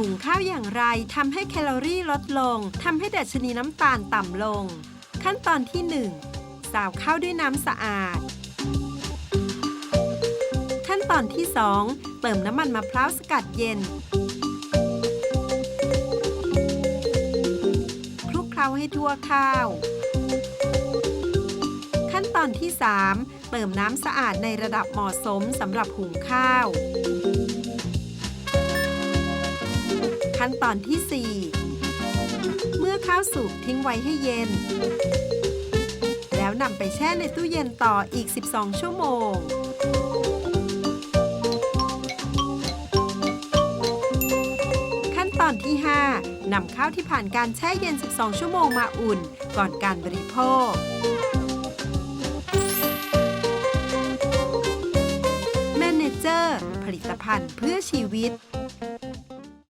หุงข้าวอย่างไรทำให้แคลอรี่ลดลงทำให้ดัชนีน้ำตาลต่ำลง ขั้นตอนที่ 1 สาวข้าวด้วยน้ำสะอาด ขั้นตอนที่ 2 เติมน้ำมันมะพร้าวสกัดเย็น คลุกเคล้าให้ทั่วข้าว ขั้นตอนที่ 3 เติมน้ำสะอาดในระดับเหมาะสมสำหรับหุงข้าว ขั้นตอนที่ 4 เมื่อข้าวสุกทิ้งไว้ให้เย็น แล้วนำไปแช่ในตู้เย็นต่ออีก 12 ชั่วโมง ขั้นตอนที่ 5นำข้าวที่ผ่านการแช่เย็น 12 ชั่วโมงมาอุ่นก่อนการบริโภคแมเนเจอร์ ผลิตภัณฑ์เพื่อชีวิต